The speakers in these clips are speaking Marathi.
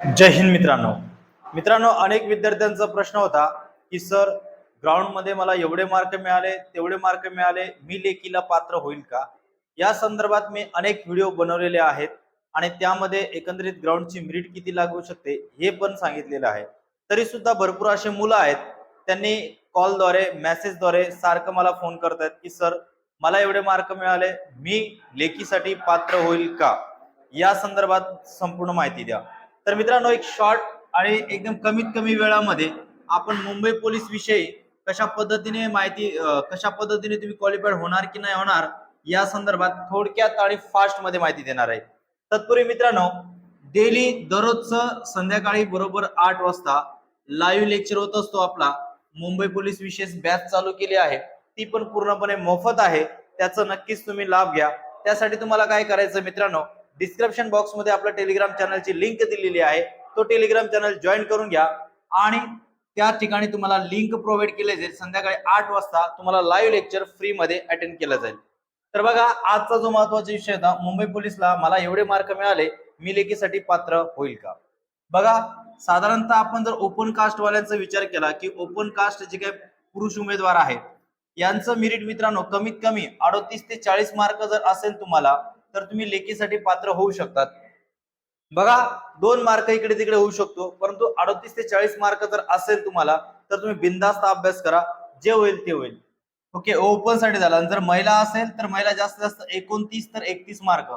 जय हिंद मित्रांनो. मित्रांनो अनेक विद्यार्थ्यांचा प्रश्न होता की सर ग्राउंडमध्ये मला एवढे मार्क मिळाले तेवढे मार्क मिळाले मी लेखीला पात्र होईल का? या संदर्भात मी अनेक व्हिडिओ बनवलेले आहेत आणि त्यामध्ये एकंदरीत ग्राउंडची मेरिट किती लागू शकते हे पण सांगितलेलं आहे. तरी सुद्धा भरपूर असे मुलं आहेत त्यांनी कॉलद्वारे मेसेजद्वारे सारखं मला फोन करतायत की सर मला एवढे मार्क मिळाले मी लेखीसाठी पात्र होईल का? या संदर्भात संपूर्ण माहिती द्या. तर मित्रांनो एक शॉर्ट आणि एकदम कमीत कमी वेळामध्ये आपण मुंबई पोलीस विषयी कशा पद्धतीने माहिती कशा पद्धतीने तुम्ही क्वालिफाईड होणार की नाही होणार या संदर्भात थोडक्यात आणि फास्टमध्ये माहिती देणार आहे. तत्पूर्वी मित्रांनो डेली दररोजचं संध्याकाळी बरोबर आठ वाजता लाईव्ह लेक्चर होत असतो आपला. मुंबई पोलीस विशेष बॅच चालू केली आहे. ती पण पूर्णपणे मोफत आहे. त्याचा नक्कीच तुम्ही लाभ घ्या. त्यासाठी तुम्हाला काय करायचं मित्रांनो डिस्क्रिप्शन बॉक्समध्ये आपल्या टेलिग्राम चॅनलची लिंक दिलेली आहे. तो टेलिग्राम चॅनल जॉईन करून घ्या. आणि त्या ठिकाणी तुम्हाला लिंक प्रोव्हाइड केले जाईल. संध्याकाळी आठ वाजता तुम्हाला लाईव्ह लेक्चर फ्री मध्ये अटेंड केलं जाईल. तर बघा आजचा जो महत्त्वाचा विषय होता मुंबई पोलीसला मला एवढे मार्क मिळाले मी लेखीसाठी पात्र होईल का? बघा साधारणतः आपण जर ओपन कास्ट वाल्यांचा विचार केला की ओपन कास्ट जे काही पुरुष उमेदवार आहेत यांचं मिरिट मित्रांनो कमीत कमी अडोतीस ते चाळीस मार्क जर असेल तुम्हाला तर तुम्ही लेखीसाठी पात्र होऊ शकतात. बघा दोन मार्क इकडे तिकडे होऊ शकतो परंतु अडतीस ते चाळीस मार्क जर असेल तुम्हाला तर तुम्ही बिंदास्त अभ्यास करा जे होईल ते होईल. ओके ओपनसाठी झाला. जर महिला असेल तर महिला जास्तीत जास्त एकोणतीस तर एकतीस मार्क.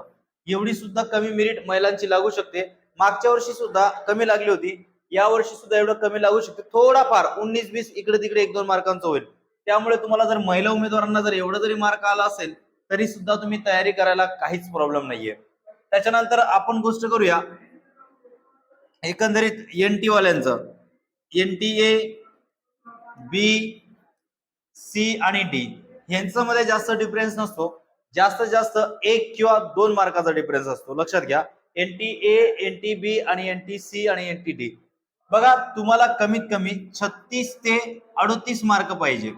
एवढी सुद्धा कमी मेरिट महिलांची लागू शकते. मागच्या वर्षी सुद्धा कमी लागली होती. या वर्षी सुद्धा एवढं कमी लागू शकते. थोडाफार उन्नीस वीस इकडे तिकडे एक दोन मार्कांचं होईल. त्यामुळे तुम्हाला जर महिला उमेदवारांना जर एवढं जरी मार्क आला असेल तरी सुद्धा तुम्ही तयारी करायला काहीच प्रॉब्लेम नाहीये. त्याच्यानंतर आपण गोष्ट करूया. एकंदरीत N T वाल्यांचं. N T A B C आणि डी यांचं मध्ये जास्त डिफरन्स नसतो. जास्तीत जास्त एक किंवा दोन मार्काचा डिफरन्स असतो. लक्षात घ्या. N T A N T B आणि एन टी सी आणि एन टी डी. बघा तुम्हाला कमीत कमी छत्तीस ते अडतीस मार्क पाहिजे.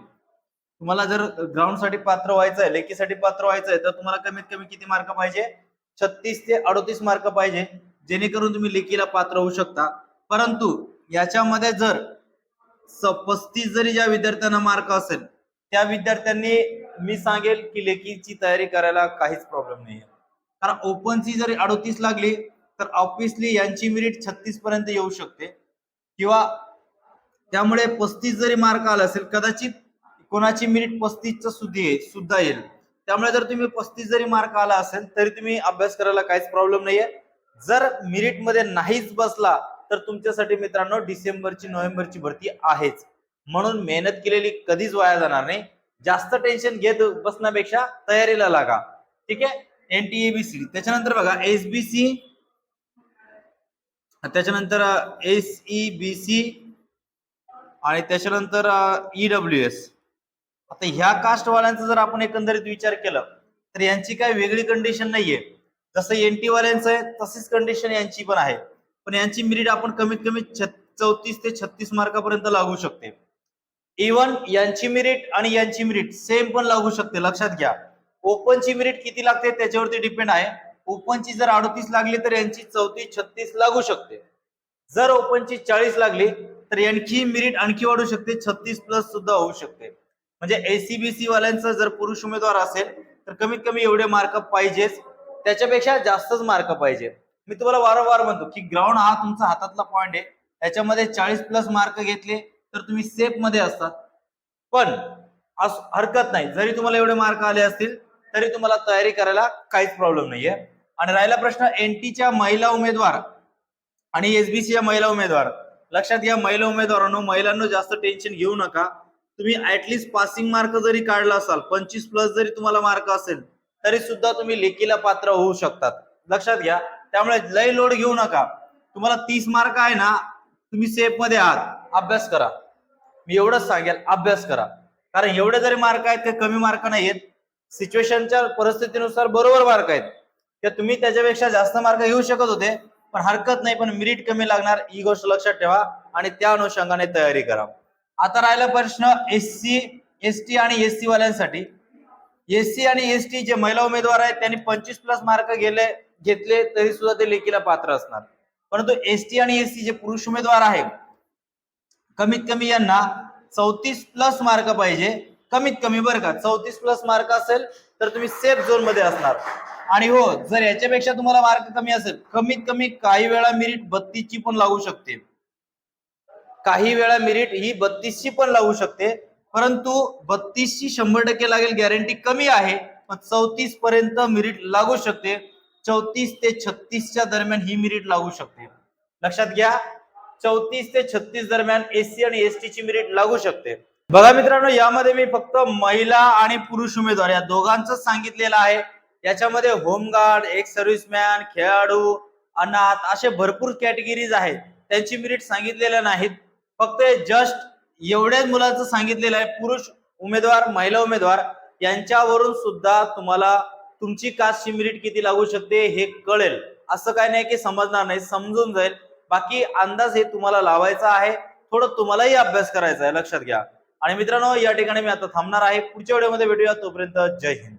तुम्हाला जर ग्राउंडसाठी पात्र व्हायचं आहे लेखीसाठी पात्र व्हायचं आहे तर तुम्हाला कमीत कमी किती मार्क पाहिजे? छत्तीस ते अडोतीस मार्क पाहिजे जेणेकरून तुम्ही लेखीला पात्र होऊ शकता. परंतु याच्यामध्ये जर पस्तीस जरी ज्या विद्यार्थ्यांना मार्क असेल त्या विद्यार्थ्यांनी मी सांगेल की लेखीची तयारी करायला काहीच प्रॉब्लेम नाही कारण ओपनची जरी अडोतीस लागली तर ऑब्विसली यांची मिरिट छत्तीस पर्यंत येऊ शकते. किंवा त्यामुळे पस्तीस जरी मार्क आला असेल कदाचित कोणाची मिनिट पस्तीसचं सुद्धा येईल सुद्धा येईल. त्यामुळे जर तुम्ही पस्तीस जरी मार्क आला असेल तरी तुम्ही अभ्यास करायला काहीच प्रॉब्लेम नाहीये. जर मेरिटमध्ये नाहीच बसला तर तुमच्यासाठी मित्रांनो डिसेंबरची नोव्हेंबरची भरती आहेच. म्हणून मेहनत केलेली कधीच वाया जाणार नाही. जास्त टेन्शन घेत बसण्यापेक्षा तयारीला लागा. ठीक आहे? एनटीएबीसी त्याच्यानंतर बघा एसबीसी त्याच्यानंतर एस ई बी सी आणि त्याच्यानंतर ईडब्ल्यू एस आता ह्या कास्टवाल्यांचा जर आपण एकंदरीत विचार केला तर यांची काय वेगळी कंडिशन नाहीये. जसं एनटी वाल्यांचं आहे तशीच कंडिशन यांची पण आहे. पण यांची मिरिट आपण कमीत कमी चौतीस ते छत्तीस मार्कापर्यंत लागू शकते. इवन यांची मिरिट आणि यांची मिरिट सेम पण लागू शकते लक्षात घ्या. ओपनची मिरिट किती लागते त्याच्यावरती डिपेंड आहे. ओपनची जर अडतीस लागली तर यांची चौतीस छत्तीस लागू शकते. जर ओपनची चाळीस लागली तर यांची मिरिट आणखी वाढू शकते छत्तीस प्लस सुद्धा होऊ शकते. म्हणजे एसीबीसी वाल्यांचा जर पुरुष उमेदवार असेल तर कमीत कमी एवढे मार्क पाहिजेच. त्याच्यापेक्षा जास्तच मार्क पाहिजे. मी तुम्हाला वारंवार म्हणतो की ग्राउंड हा तुमचा हातातला पॉइंट आहे. त्याच्यामध्ये चाळीस प्लस मार्क घेतले तर तुम्ही सेफमध्ये असतात पण अस- हरकत नाही. जरी तुम्हाला एवढे मार्क आले असतील तरी तुम्हाला तयारी करायला काहीच प्रॉब्लेम नाहीये. आणि राहिला प्रश्न एनटीच्या महिला उमेदवार आणि एसबीसीच्या महिला उमेदवार. लक्षात घ्या महिला उमेदवारांनो महिलांना जास्त टेन्शन घेऊ नका. तुम्ही ऍटलिस्ट पासिंग मार्क जरी काढला असाल पंचवीस प्लस जरी तुम्हाला मार्क असेल तरी सुद्धा तुम्ही लेखीला पात्र होऊ शकतात. लक्षात घ्या त्यामुळे लय लोड घेऊ नका. तुम्हाला तीस मार्क आहे ना तुम्ही सेफमध्ये आहात. अभ्यास करा. मी एवढंच सांगेल अभ्यास करा. कारण एवढे जरी मार्क आहेत ते कमी मार्क नाही आहेत सिच्युएशनच्या परिस्थितीनुसार बरोबर मार्क आहेत. त्या तुम्ही त्याच्यापेक्षा जास्त मार्क घेऊ शकत होते पण हरकत नाही पण मिरिट कमी लागणार ही गोष्ट लक्षात ठेवा आणि त्या अनुषंगाने तयारी करा. आता राहिला प्रश्न एस सी एस टी आणि एस सी वाल्यांसाठी. एस सी आणि एस टी जे महिला उमेदवार आहेत त्यांनी पंचवीस प्लस मार्क गेले घेतले तरी सुद्धा ते लेखीला पात्र असणार. परंतु एस टी आणि एस सी जे पुरुष उमेदवार आहेत कमीत कमी यांना चौतीस प्लस मार्क पाहिजे. कमीत कमी बरं का चौतीस प्लस मार्क असेल तर तुम्ही सेफ झोनमध्ये असणार. आणि हो जर याच्यापेक्षा तुम्हाला मार्क कमी असेल कमीत कमी काही वेळा मिरिट बत्तीसची पण लागू शकते. काही वेळा मिरिट ही बत्तीसची पण लागू शकते. परंतु बत्तीसची शंभर टक्के लागेल गॅरंटी कमी आहे. पण चौतीस पर्यंत मिरिट लागू शकते. चौतीस ते छत्तीसच्या दरम्यान ही मिरिट लागू शकते. लक्षात घ्या चौतीस ते छत्तीस दरम्यान एससी आणि एसटी ची मिरिट लागू शकते. बघा मित्रांनो यामध्ये मी फक्त महिला आणि पुरुष उमेदवार या दोघांच सांगितलेलं आहे. याच्यामध्ये होमगार्ड एक सर्व्हिसमॅन खेळाडू अनाथ असे भरपूर कॅटेगरीज आहेत. त्यांची मिरिट सांगितलेल्या नाहीत. फक्त जस्ट एवढ्याच मुलांचं सांगितलेलं आहे. पुरुष उमेदवार महिला उमेदवार यांच्यावरून सुद्धा तुम्हाला तुमची कास्टची मिरिट किती लागू शकते हे कळेल. असं काय नाही की समजणार नाही समजून जाईल. बाकी अंदाज हे तुम्हाला लावायचा आहे. थोडं तुम्हालाही अभ्यास करायचा आहे लक्षात घ्या. आणि मित्रांनो या ठिकाणी मी आता थांबणार आहे. पुढच्या व्हिडिओमध्ये भेटूया. तोपर्यंत जय हिंद.